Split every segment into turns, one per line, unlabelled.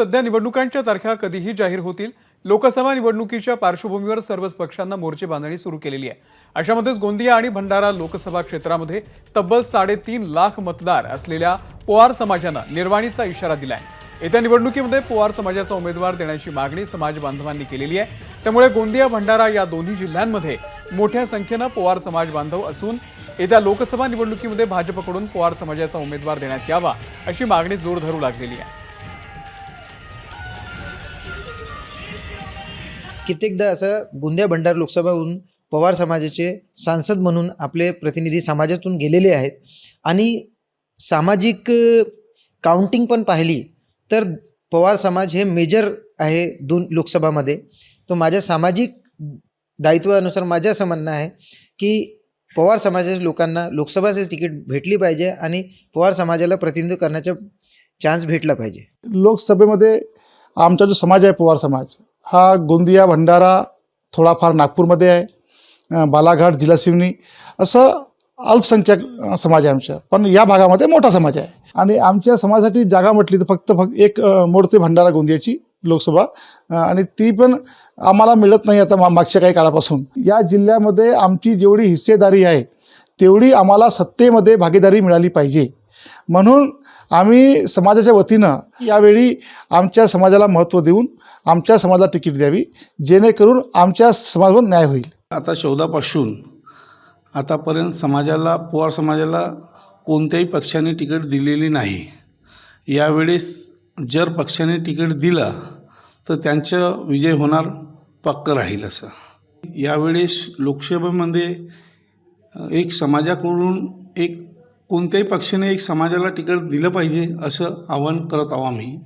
सध्या निवडणुकांच्या तारखा कधीही जाहीर होतील. लोकसभा निवडणुकीच्या पार्श्वभूमीवर सर्वच पक्षांना मोर्चे बांधणी सुरू केलेली आहे. अशामध्येच गोंदिया आणि भंडारा लोकसभा क्षेत्रामध्ये तब्बल साडेतीन लाख मतदार असलेल्या पोवार समाजानं निर्वाणीचा इशारा दिलाय. येत्या निवडणुकीमध्ये पोवार समाजाचा उमेदवार देण्याची मागणी समाज बांधवांनी केलेली आहे. त्यामुळे गोंदिया भंडारा या दोन्ही जिल्ह्यांमध्ये मोठ्या संख्येनं पोवार समाज बांधव असून येत्या लोकसभा निवडणुकीमध्ये भाजपकडून पोवार समाजाचा उमेदवार देण्यात यावा अशी मागणी जोर धरू लागलेली आहे.
कित्येकदा असं गोंदिया भंडार लोकसभाहून पवार समाजाचे सांसद म्हणून आपले प्रतिनिधी समाजातून गेलेले आहेत. आणि सामाजिक काउंटिंग पण पाहिली तर पवार समाज हे मेजर आहे दोन लोकसभामध्ये. तर माझ्या सामाजिक दायित्वानुसार माझं असं म्हणणं आहे की पवार समाजाच्या लोकांना लोकसभाचे तिकीट भेटली पाहिजे आणि पवार समाजाला प्रतिनिधित्व करण्याचा चान्स भेटला पाहिजे.
लोकसभेमध्ये आमचा जो समाज आहे पवार समाज हा गोंदिया भंडारा थोडाफार नागपूरमध्ये आहे बालाघाट जिल्हा सिवनी असं अल्पसंख्याक समाज आहे आमच्या. पण या भागामध्ये मोठा समाज आहे. आणि आमच्या समाजासाठी जागा म्हटली तर फक्त फक्त एक मोडते भंडारा गोंदियाची लोकसभा आणि ती पण आम्हाला मिळत नाही आता मागच्या काही काळापासून. या जिल्ह्यामध्ये आमची जेवढी हिस्सेदारी आहे तेवढी आम्हाला सत्तेमध्ये भागीदारी मिळाली पाहिजे. म्हणून आम्ही समाजाच्या वतीनं यावेळी आमच्या समाजाला महत्त्व देऊन आमच्या समाजाला तिकीट द्यावी जेणेकरून आमच्या समाजावर न्याय होईल.
आता चौदापासून आतापर्यंत समाजाला पवार समाजाला कोणत्याही पक्षाने तिकीट दिलेली नाही. यावेळेस जर पक्षाने तिकीट दिलं तर त्यांचं विजय होणार पक्क राहील असं. यावेळेस लोकसभेमध्ये एक समाजाकडून एक कोणत्याही पक्षाने एक समाजाला तिकीट दिलं पाहिजे असं आवाहन करत आहो आम्ही.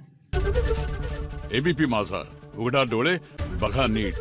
एबीपी माझा उघडा डोळे बघा नीट.